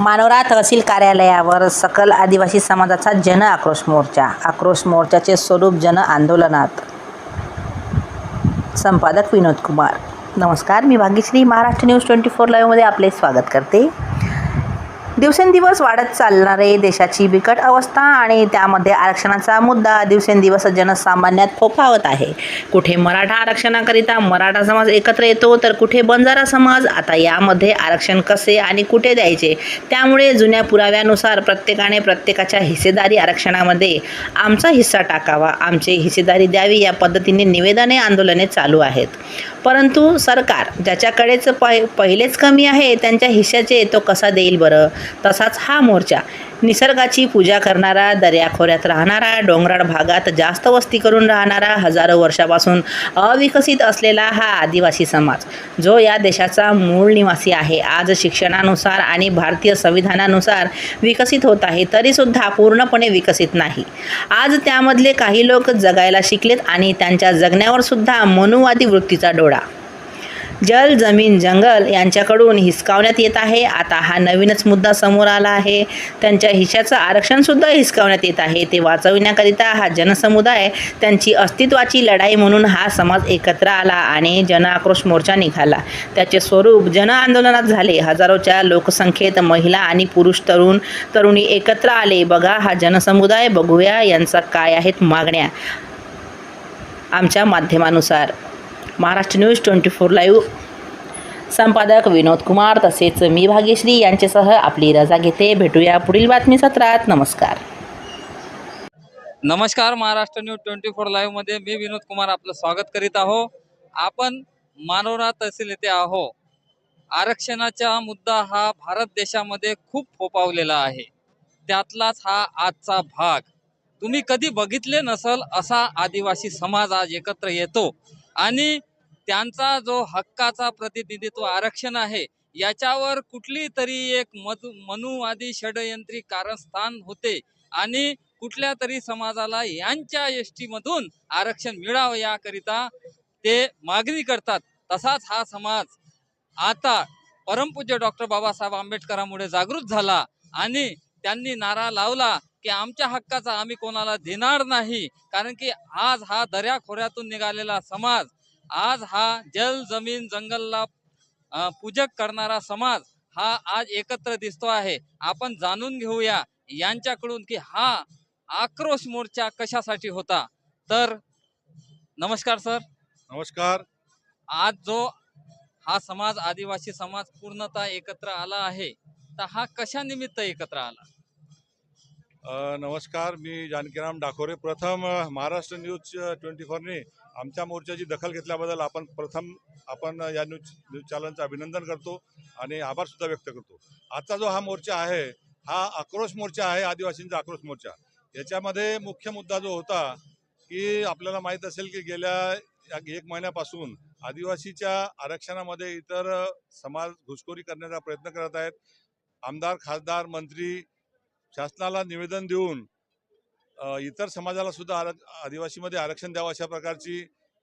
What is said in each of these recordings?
मानोरा तहसील कार्यालयावर सकल आदिवासी समाजाचा जन आक्रोश मोर्चा आक्रोश मोर्चाचे स्वरूप जन आंदोलनात. संपादक विनोद कुमार. नमस्कार मी Bhagyashree Maharashtra news twenty four लाईव्हमध्ये आपले स्वागत करते. दिवसेंदिवस वाढत चालणारे देशाची बिकट अवस्था आणि त्यामध्ये आरक्षणाचा मुद्दा दिवसेंदिवस जनसामान्यात फोफावत आहे. कुठे मराठा आरक्षणाकरिता मराठा समाज एकत्र येतो तर कुठे बंजारा समाज? आता यामध्ये आरक्षण कसे आणि कुठे द्यायचे? त्यामुळे जुन्या पुराव्यानुसार प्रत्येकाने प्रत्येकाच्या हिस्सेदारी आरक्षणामध्ये आमचा हिस्सा टाकावा. आमची हिस्सेदारी द्यावी या पद्धतीने निवेदने आंदोलने चालू आहेत. परंतु सरकार ज्याच्याकडेच पहि पहिलेच कमी आहे त्यांच्या हिश्श्याचे तो कसा देईल बरं? तसाच हा मोर्चा. निसर्गाची पूजा करणारा दर्याखोऱ्यात राहणारा डोंगराळ भागात जास्त वस्ती करून राहणारा हजारो वर्षापासून अविकसित असलेला हा आदिवासी समाज जो या देशाचा मूळ निवासी आहे. आज शिक्षणानुसार आणि भारतीय संविधानानुसार विकसित होत आहे तरीसुद्धा पूर्णपणे विकसित नाही. आज त्यामधले काही लोक जगायला शिकलेत आणि त्यांच्या जगण्यावर सुद्धा मनुवादी वृत्तीचा डोळा जल जमीन जंगल यांच्याकडून हिसकावण्यात येत आहे. आता हा नवीनच मुद्दा समोर आला आहे. त्यांच्या हिशाचं आरक्षणसुद्धा हिसकावण्यात येत आहे. ते वाचविण्याकरिता हा जनसमुदाय त्यांची अस्तित्वाची लढाई म्हणून हा समाज एकत्र आला आणि जन आक्रोश मोर्चा निघाला. त्याचे स्वरूप जन आंदोलनात झाले. हजारोच्या लोकसंख्येत महिला आणि पुरुष तरुण तरुणी एकत्र आले. बघा हा जनसमुदाय बघूया यांचा काय आहेत मागण्या. आमच्या माध्यमानुसार. Maharashtra news twenty four live संपादक विनोद कुमार तसेच मी भाग्यश्री यांच्यासह आपली रजा घेते. भेटूया पुढील बातमी सत्रात. नमस्कार. नमस्कार महाराष्ट्र न्यूज ट्वेंटी फोर लाईव्हमध्ये मी विनोद कुमार आपलं स्वागत करीत आहो. आपण मानोरा तहसील येथे आहो. आरक्षणाचा मुद्दा हा भारत देशामध्ये खूप फोपावलेला आहे. त्यातलाच हा आजचा भाग. तुम्ही कधी बघितले नसल असा आदिवासी समाज आज एकत्र येतो आणि त्यांचा जो हक्काचा प्रतिनिधित्व आरक्षण आहे याच्यावर कुठली तरी एक मधु मनुवादी षडयंत्री कारस्थान होते आणि कुठल्या तरी समाजाला यांच्या एस मधून आरक्षण मिळावं याकरिता ते मागणी करतात. तसाच हा समाज आता परमपूज्य डॉक्टर बाबासाहेब आंबेडकरांमुळे जागृत झाला आणि त्यांनी नारा लावला की आमच्या हक्काचा आम्ही कोणाला देणार नाही कारण की आज हा दर्याखोऱ्यातून निघालेला समाज आज हा जल जमीन जंगलला पूजक करणारा समाज हा आज एकत्र दिसतो आहे. आपण जाणून घेऊया यांच्याकडून की हा आक्रोश मोर्चा कशासाठी होता. तर नमस्कार सर. नमस्कार. आज जो हा समाज आदिवासी समाज पूर्णतः एकत्र आला आहे तर हा कशा निमित्त एकत्र आला? अ, नमस्कार. मी जानकीराम डाकोरे. प्रथम अ, महाराष्ट्र न्यूज ट्वेंटी फोरने आमच्या मोर्चाची दखल घेतल्याबद्दल आपण प्रथम आपण या न्यूज न्यूज चॅनलचं अभिनंदन करतो आणि आभारसुद्धा व्यक्त करतो. आजचा जो हा मोर्चा आहे हा आक्रोश मोर्चा आहे आदिवासींचा आक्रोश मोर्चा. याच्यामध्ये मुख्य मुद्दा जो होता की आपल्याला माहीत असेल की गेल्या या- एक महिन्यापासून आदिवासीच्या आरक्षणामध्ये इतर समाज घुसखोरी करण्याचा प्रयत्न करत आहेत. आमदार खासदार मंत्री शासनाला निवेदन देऊन इतर समाजाला सुद्धा आर आदिवासीमध्ये आरक्षण द्यावं अशा प्रकारची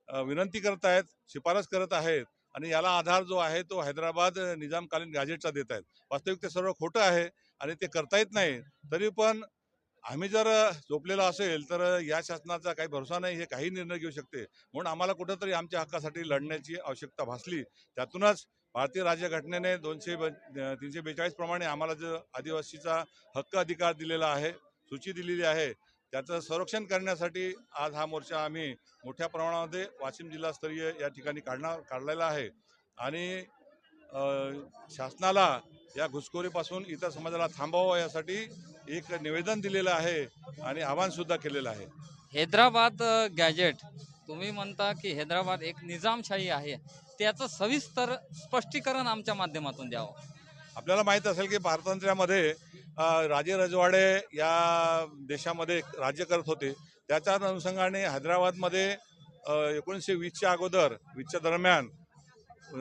विनंती करत आहेत शिफारस करत आहेत आणि याला आधार जो आहे तो हैदराबाद निजामकालीन गॅजेटचा देत आहेत. वास्तविक ते सर्व खोटं आहे आणि ते करता येत नाही. तरी पण आम्ही जर झोपलेलं असेल तर या शासनाचा काही भरोसा नाही हे काही निर्णय घेऊ शकते. म्हणून आम्हाला कुठंतरी आमच्या हक्कासाठी लढण्याची आवश्यकता भासली. त्यातूनच भारतीय राज्यघटनेने दोनशे ब तीनशे बेचाळीस प्रमाणे आम्हाला जो आदिवासीचा हक्क अधिकार दिलेला आहे सूची दिलेली आहे त्याचं संरक्षण करण्यासाठी आज हा मोर्चा आम्ही मोठ्या प्रमाणामध्ये वाशिम जिल्हास्तरीय या ठिकाणी काढणार काढलेला आहे. आणि शासनाला या घुसखोरीपासून इतर समाजाला थांबवावं यासाठी एक निवेदन दिलेलं आहे आणि आवाहनसुद्धा केलेलं आहे. हैदराबाद गॅजेट तुम्ही म्हणता की हैदराबाद एक निजामशाही आहे त्याचं सविस्तर स्पष्टीकरण आमच्या माध्यमातून द्यावं. आपल्याला माहीत असेल की पारतंत्र्यामध्ये अ, राजे रजवाडे या देशामध्ये राज्य करत होते. त्याच्या अनुषंगाने हैदराबादमध्ये एकोणीसशे वीसच्या अगोदर वीसच्या दरम्यान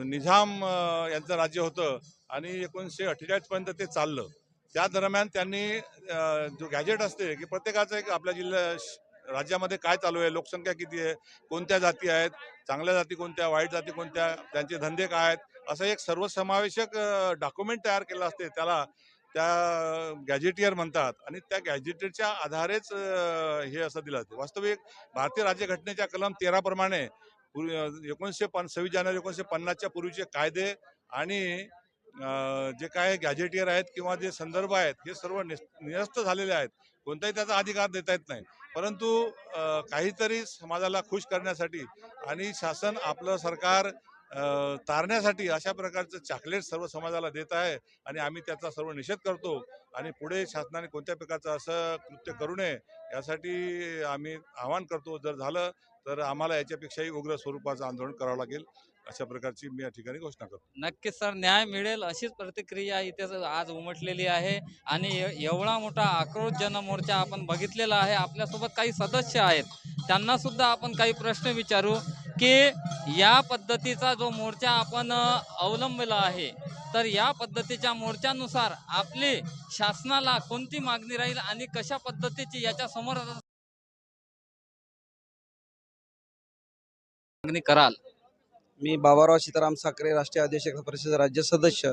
निझाम यांचं राज्य होतं आणि एकोणीसशे अठ्ठेचाळीसपर्यंत ते चाललं. त्या दरम्यान त्यांनी जो गॅजेट असते की प्रत्येकाचं एक आपल्या जिल्ह्या श- राज्यामध्ये काय चालू आहे लोकसंख्या किती आहे कोणत्या जाती आहेत चांगल्या जाती कोणत्या वाईट जाती कोणत्या त्यांचे धंदे काय आहेत असं एक सर्वसमावेशक डॉक्युमेंट तयार केलं असते. त्याला त्या गॅजेटियर म्हणतात आणि त्या गॅजेटेडच्या आधारेच हे असं दिलं जाते. वास्तविक भारतीय राज्यघटनेच्या कलम तेराप्रमाणे एकोणीसशे पन सव्वीस जानेवारी एकोणीसशे पन्नासच्या पूर्वीचे कायदे आणि जे काय गॅजेटियर आहेत किंवा जे संदर्भ आहेत हे सर्व निस- निरस्त झालेले आहेत. कोणताही त्याचा अधिकार देता येत नाही. परंतु काहीतरी समाजाला खुश करण्यासाठी आणि शासन आपलं सरकार तारण्यासाठी अशा प्रकारचं चॉकलेट सर्व समाजाला देत आहे आणि आम्ही त्याचा सर्व निषेध करतो. आणि पुढे शासनाने कोणत्या प्रकारचं असं कृत्य करू नये यासाठी आम्ही आवाहन करतो. जर झालं तर आम्हाला याच्यापेक्षाही उग्र स्वरूपाचं आंदोलन करावं लागेल. अशा प्रकारची मी या ठिकाणी घोषणा करतो. नक्कीच सर न्याय मिळेल अशीच प्रतिक्रिया इथे आज उमटलेली आहे. आणि एवढा मोठा आक्रोश जनमोर्चा आपण बघितलेला आहे. आपल्यासोबत काही सदस्य आहेत. त्यांना सुद्धा आपण काही प्रश्न विचारू. की या पद्धतीचा जो मोर्चा आपण अवलंबला आहे तर या पद्धतीच्या मोर्चानुसार आपली शासनाला कोणती मागणी राहील आणि कशा पद्धतीची याच्या समोर मागणी कराल? मी बाबाराव सीताराम साखरे राष्ट्रीय अध्यक्ष परिषद राज्य सदस्य.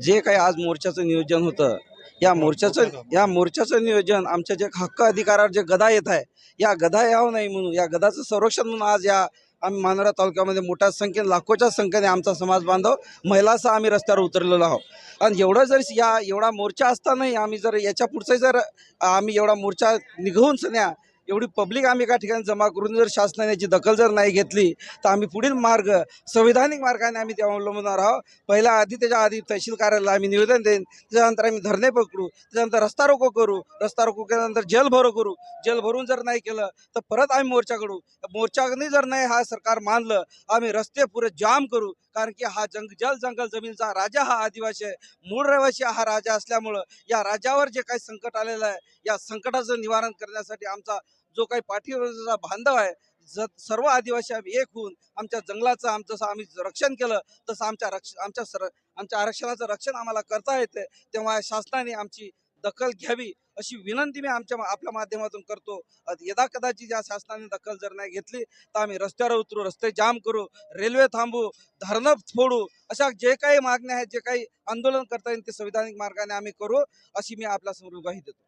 जे काही आज मोर्चाचं नियोजन होतं या मोर्चाचं या मोर्चाचं नियोजन आमच्या जे हक्क अधिकारावर जे गदा येत आहे या गदा यावं नाही म्हणून या गदाचं संरक्षण म्हणून आज या आम्ही मानोरा तालुक्यामध्ये मोठ्या संख्येने लाखोच्या संख्येने आमचा समाज बांधव महिलासह आम्ही रस्त्यावर उतरलेलो आहोत. आणि एवढं जर या एवढा मोर्चा असतानाही आम्ही जर याच्या पुढचं जर आम्ही एवढा मोर्चा निघवून सन्या एवढी पब्लिक आम्ही एका ठिकाणी जमा करून जर शासनाने याची दखल जर नाही घेतली तर आम्ही पुढील मार्ग संविधानिक मार्गाने आम्ही ते अवलंबणार आहोत. पहिला आधी त्याच्या आधी तहसील कार्यालयाला आम्ही निवेदन देईन. त्याच्यानंतर आम्ही धरणे पकडू. त्याच्यानंतर रस्ता रोको करू. रस्ता रोको केल्यानंतर जेल भरो करू. जेल भरून जर नाही केलं तर परत आम्ही मोर्चा करू मोर्चाने जर नाही हा सरकार मानलं आम्ही रस्ते पुरे जाम करू. कारण की हा जंग जल जंगल जमीनचा राजा हा आदिवासी आहे. मूळ रहिवासी हा राजा असल्यामुळं या राजावर जे काही संकट आलेलं आहे या संकटाचं निवारण करण्यासाठी आमचा जो काही पाठीवरचा बांधव आहे ज सर्व आदिवासी आम्ही एक होऊन आमच्या जंगलाचं आमचं जसं आम्ही रक्षण केलं तसं आमच्या रक्ष आमच्या सर आमच्या आरक्षणाचं रक्षण आम्हाला करता येते. तेव्हा शासनाने आमची दखल घ्यावी अशी विनंती मी आमच्या आपल्या माध्यमातून करतो. यदा कदाचित या शासनाने दखल जर नाही घेतली तर आम्ही रस्त्यावर उतरू रस्ते जाम करू रेल्वे थांबू धरणं फोडू अशा जे काही मागण्या आहेत जे काही आंदोलन करता येईल ते संविधानिक मार्गाने आम्ही करू अशी मी आपल्यासमोर ग्वाही देतो.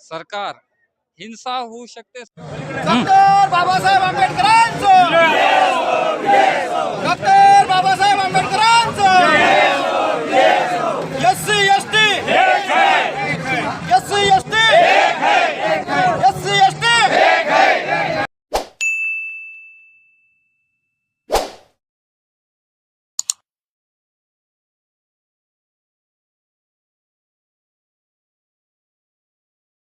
सरकार हिंसा होऊ शकते. बाबासाहेब आंबेडकरांचं!